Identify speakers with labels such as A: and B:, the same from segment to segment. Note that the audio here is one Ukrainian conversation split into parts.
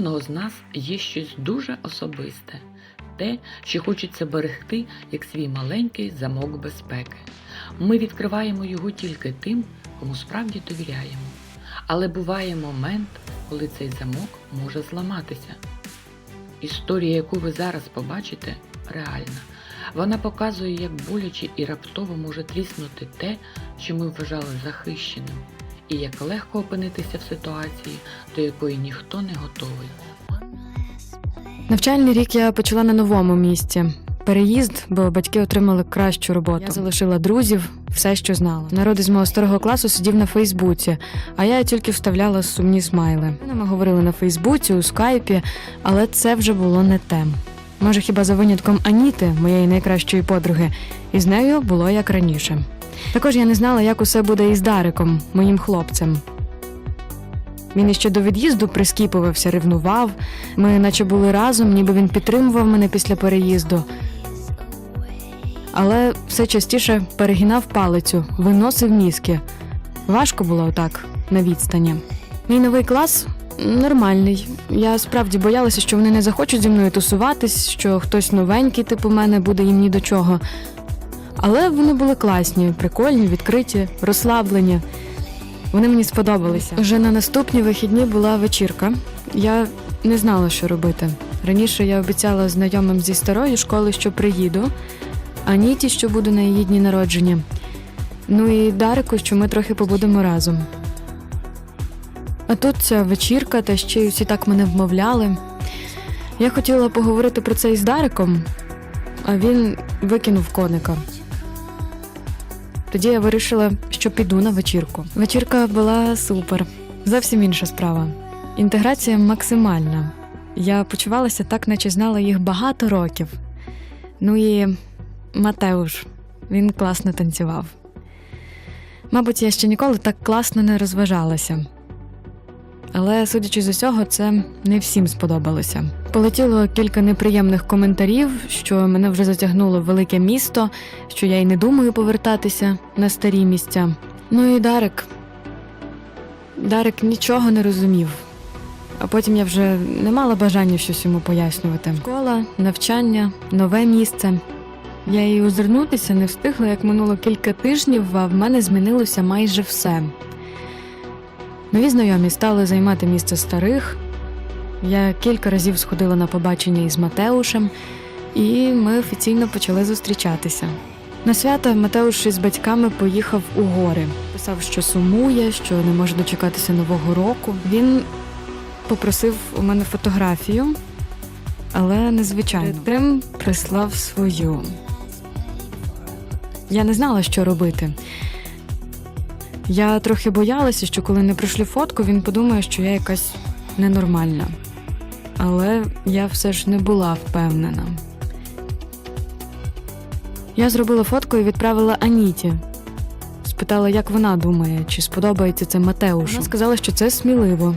A: кожного з нас є щось дуже особисте, те, що хочеться берегти як свій маленький замок безпеки. Ми відкриваємо його тільки тим, кому справді довіряємо. Але буває момент, коли цей замок може зламатися. Історія, яку ви зараз побачите, реальна. Вона показує, як боляче і раптово може тріснути те, що ми вважали захищеним, і як легко опинитися в ситуації, до якої ніхто не готовий.
B: Навчальний рік я почала на новому місці. Переїзд, бо батьки отримали кращу роботу. Я залишила друзів, все, що знала. Народ із мого старого класу сидів на Фейсбуці, а я тільки вставляла сумні смайли. Ми говорили на Фейсбуці, у скайпі, але це вже було не те. Може, хіба за винятком Аніти, моєї найкращої подруги, і з нею було як раніше. Також я не знала, як усе буде із Дариком, моїм хлопцем. Він іще до від'їзду прискіпувався, ревнував. Ми наче були разом, ніби він підтримував мене після переїзду. Але все частіше перегинав палицю, виносив мізки. Важко було отак, на відстані. Мій новий клас нормальний. Я справді боялася, що вони не захочуть зі мною тусуватись, що хтось новенький, типу мене, буде їм ні до чого. Але вони були класні, прикольні, відкриті, розслаблені. Вони мені сподобалися. Вже на наступні вихідні була вечірка. Я не знала, що робити. Раніше я обіцяла знайомим зі старої школи, що приїду, а Ніті, що буду на її дні народження. Ну і Дарику, що ми трохи побудемо разом. А тут ця вечірка, та ще й усі так мене вмовляли. Я хотіла поговорити про це із Дариком, а він викинув коника. Тоді я вирішила, що піду на вечірку. Вечірка була супер. Зовсім інша справа. Інтеграція максимальна. Я почувалася так, наче знала їх багато років. Ну і Матеуш, він класно танцював. Мабуть, я ще ніколи так класно не розважалася. Але, судячи з усього, це не всім сподобалося. Полетіло кілька неприємних коментарів, що мене вже затягнуло в велике місто, що я й не думаю повертатися на старі місця. Ну і Дарик. Дарик нічого не розумів. А потім я вже не мала бажання щось йому пояснювати. Школа, навчання, нове місце. Я і озирнутися не встигла, як минуло кілька тижнів, а в мене змінилося майже все. Нові знайомі стали займати місце старих. Я кілька разів сходила на побачення із Матеушем, і ми офіційно почали зустрічатися. На свято Матеуш із батьками поїхав у гори. Писав, що сумує, що не може дочекатися нового року. Він попросив у мене фотографію, але незвичайно. Тим прислав свою. Я не знала, що робити. Я трохи боялася, що коли не пришлю фотку, він подумає, що я якась ненормальна. Але я все ж не була впевнена. Я зробила фотку і відправила Аніті. Спитала, як вона думає, чи сподобається це Матеушу. Вона сказала, що це сміливо.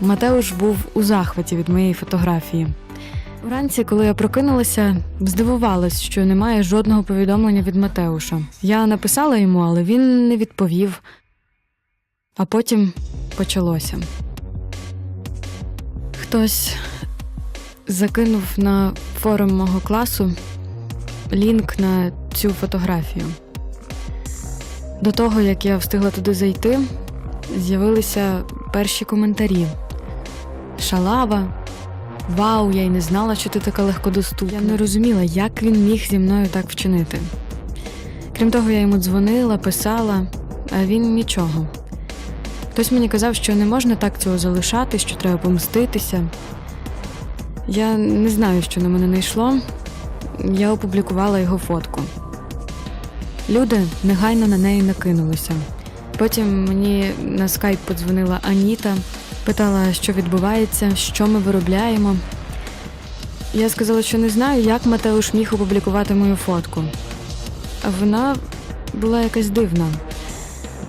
B: Матеуш був у захваті від моєї фотографії. Вранці, коли я прокинулася, здивувалась, що немає жодного повідомлення від Матеуша. Я написала йому, але він не відповів. А потім почалося. Хтось закинув на форум мого класу лінк на цю фотографію. До того, як я встигла туди зайти, з'явилися перші коментарі. Шалава, Вау, я й не знала, що ти така легкодоступна. Я не розуміла, як він міг зі мною так вчинити. Крім того, я йому дзвонила, писала, а він нічого. Хтось мені казав, що не можна так цього залишати, що треба помститися. Я не знаю, що на мене найшло. Я опублікувала його фотку. Люди негайно на неї накинулися. Потім мені на скайп подзвонила Аніта, питала, що відбувається, що ми виробляємо. Я сказала, що не знаю, як Матеуш міг опублікувати мою фотку. А вона була якась дивна.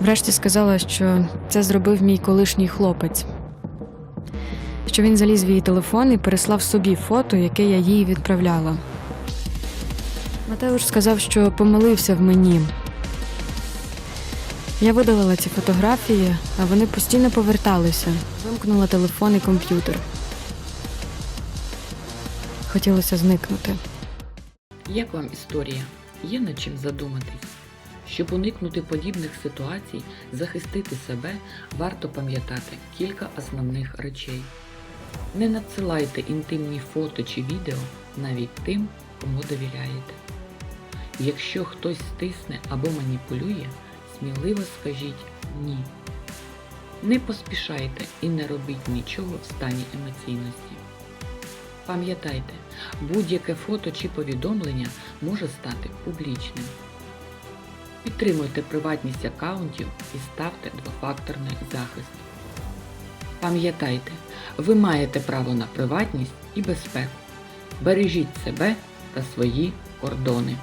B: Врешті сказала, що це зробив мій колишній хлопець. Що він заліз в її телефон і переслав собі фото, яке я їй відправляла. Матеуш сказав, що помилився в мені. Я видалила ці фотографії, а вони постійно поверталися. Вимкнула телефон і комп'ютер. Хотілося зникнути.
A: Як вам історія? Є над чим задуматись? Щоб уникнути подібних ситуацій, захистити себе, варто пам'ятати кілька основних речей. Не надсилайте інтимні фото чи відео навіть тим, кому довіряєте. Якщо хтось стисне або маніпулює, сміливо скажіть ні. Не поспішайте і не робіть нічого в стані емоційності. Пам'ятайте, будь-яке фото чи повідомлення може стати публічним. Підтримуйте приватність аккаунтів і ставте двофакторний захист. Пам'ятайте, ви маєте право на приватність і безпеку. Бережіть себе та свої кордони.